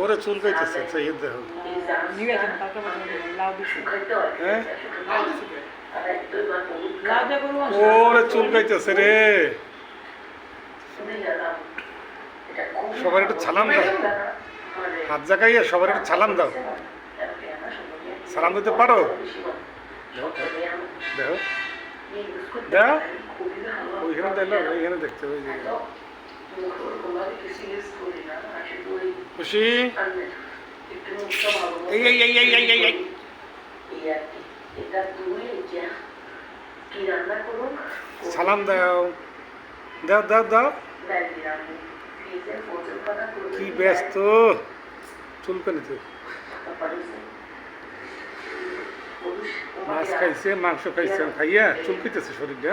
ওরে চুল পেতেছে সেই আচ্ছা, দেখো। হ্যাঁ? ওরে চুল পেতেছে রে। সবার একটু ছালাম দাও। হাত জাগাইয়া সবার একটু ছালাম দাও। সালাম দিতে পারো? দেখো। দেখো। ওইখানে দেখলাম ওইখানে দেখতে হবে। খুশি এই এই এই এই এই এই সালাম দাও দাও দাও দাও কি ব্যস্ত চুলকানিতে মাছ খাইছে মাংস খাইছে খাইয়া চুলকিতেছে শরীরটা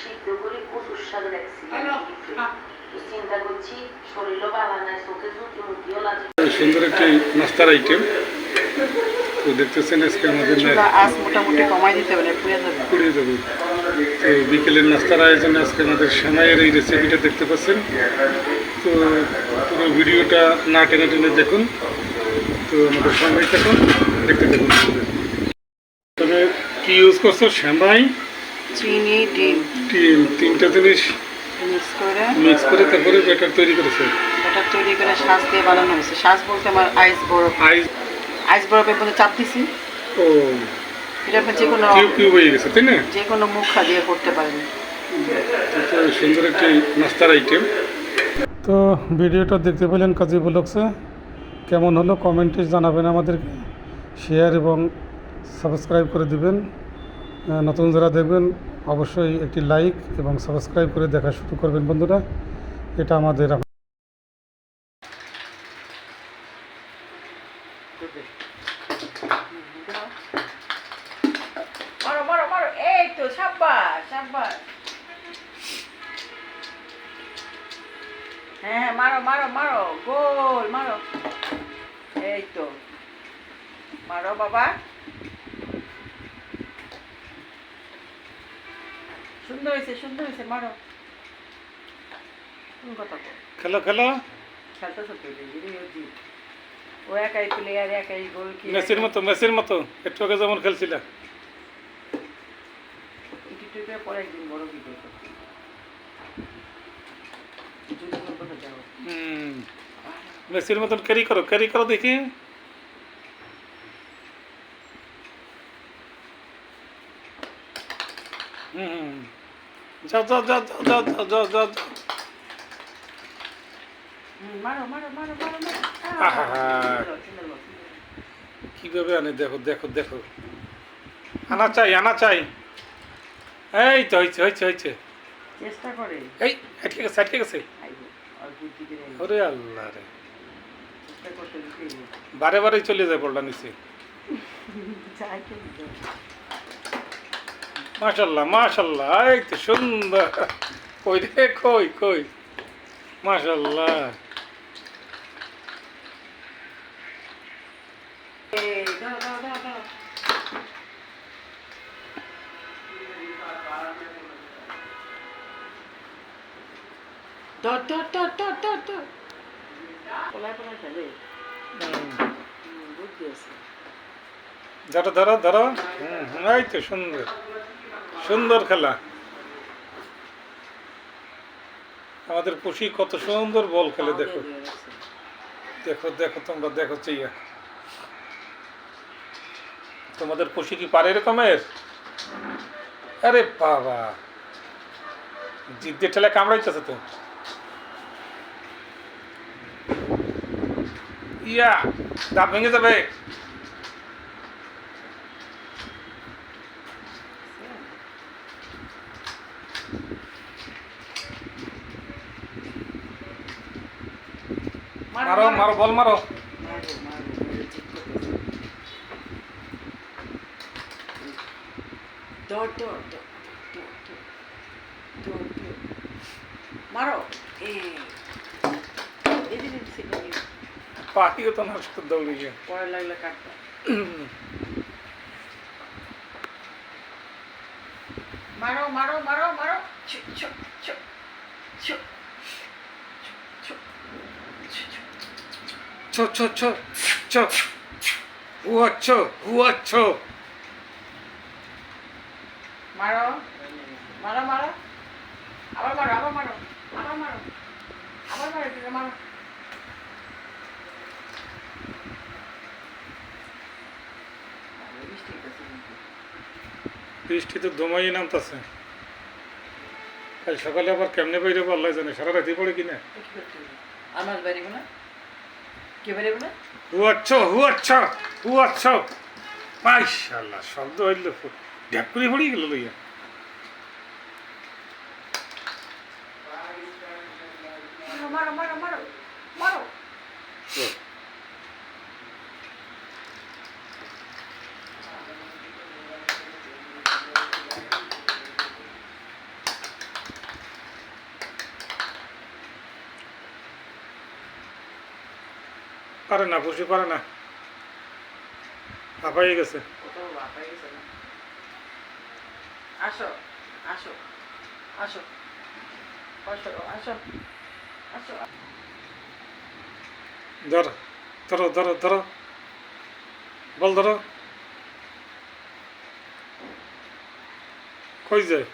সিদ্ধ করে কচুর শাক রাখছি চিন্তা করছি শরীরও ভালো নাই চোখে মুখিও লাগে। সুন্দর একটি নাস্তার আইটেম তো দেখতেছেন আজকে আমাদের আজ মোটামুটি কমাই দিতে হবে পুড়ে যাবে? পুড়িয়ে যাবে। তো বিকেলের নাস্তার আয়োজনে আজকে আমাদের সেমাইয়ের এই রেসিপিটা দেখতে পাচ্ছেন। তো পুরো ভিডিওটা না টেনে টেনে দেখুন। তো আমাদের সঙ্গে থাকুন দেখতে দেখুন তবে কি ইউজ করছ? সেমাই চিনি ডিম। তিন তিনটা জিনিস মিক্স করে। মিক্স করে তারপরে ব্যাটার তৈরি করেছে। এটা তৈরি করে শ্বাস দিয়ে বানানো হয়েছে। শ্বাস বলতে আমার আইস বরফ। আইস আইস বরফের মধ্যে চাপ দিছি। ও। এটা আপনি যে কোনো কিউব কিউব হয়ে গেছে তাই না? যে কোনো মুখা দিয়ে করতে পারেন। তো সুন্দর একটি নাস্তার আইটেম তো ভিডিওটা দেখতে পেলেন কাজী ব্লগসে কেমন হলো কমেন্টে জানাবেন আমাদেরকে। শেয়ার এবং সাবস্ক্রাইব করে দিবেন। নতুন যারা দেখবেন, অবশ্যই একটি লাইক এবং সাবস্ক্রাইব করে দেখা শুরু করবেন বন্ধুরা। এটা আমাদের হ্যাঁ মারো মারো মারো। গোল, মারো। এই তো। মারো, বাবা। সুন্দর হয়েছে সুন্দর হয়েছে মারো। খেলো খেলো। ও একাই প্লেয়ার একাই গোল মেসির মতো মেসির মতো। একটু আগে যেমন খেলছিলা। পরে একদিন বড় ভিডিও মেসির মতন ক্যারি করো ক্যারি করো দেখি হুম যাও যাও যাও যাও যাও যাও যাও যাও। কীভাবে আনে? দেখো দেখো দেখো। আনা চাই আনা চাই। এই তো হয়েছে হয়েছে হয়েছে চেষ্টা করে। এই আটকে গেছে আটকে গেছে। ওরে আল্লাহ রে। বারে বারে চলে যায় বলটা নিচে। মাশাল্লাহ মাশাল্লাহ এই তো সুন্দর। কই দে কই কই? মাশাল্লাহ। Dot, ধরো ধরো ধরো হুম এই তো সুন্দর। সুন্দর খেলা। আমাদের খুশি কত সুন্দর বল খেলে দেখো। দেখো দেখো তোমরা দেখো চাইয়া। তোমাদের খুশি কি পারে এরকমের? আরে বাবা। জিদ্দের ঠেলে কামড়াইতেছে তো। ইয়া দাঁত ভেঙে যাবে। মারো মারো বল মারো। মারো। পাটিও তো নষ্ট দৌড়িয়ে। পরে লাগলে কাটবে। মারো মারো মারো মারো। চুপ চুপ চুপ চুপ ছো ছো ছো ছো উয়াচ্ছো উয়াচ্ছো মারো। মারো মারো। আবার মারো আবার মারো আবার মারো। আবার মারো এটা মারো। বৃষ্টি তো দমাই নামতেছে। কাল সকালে আবার কেমনে বাইরে আল্লাহ জানে? সারা রাতি পড়ে কিনা? কি করতে হবে? কে বেরে বলে? হু আচ্ছ হু আচ্ছ হু আচ্ছ। মাইশাল্লাহ শব্দ হইল ঢ্যাপ করে পড়ে গেল লইয়া। মারো মারো মারো মারো। পারে না বসে পারে না। হাঁপাই গেছে। আসো আসো আসো আসো আসো ধর ধরো ধরো ধরো। বল ধরো। কই যায়?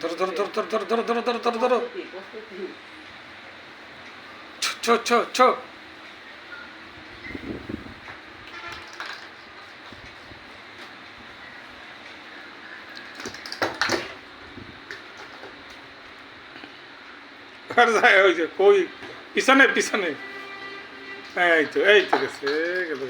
ধরো ধরো ধরো ধরো ধরো ধরো ধরো ধরো ধরো ধরো। ছো ছো ছো আর ওই যে কই, পিছনে পিছনে। এই তো এই তো, গেছে গেল।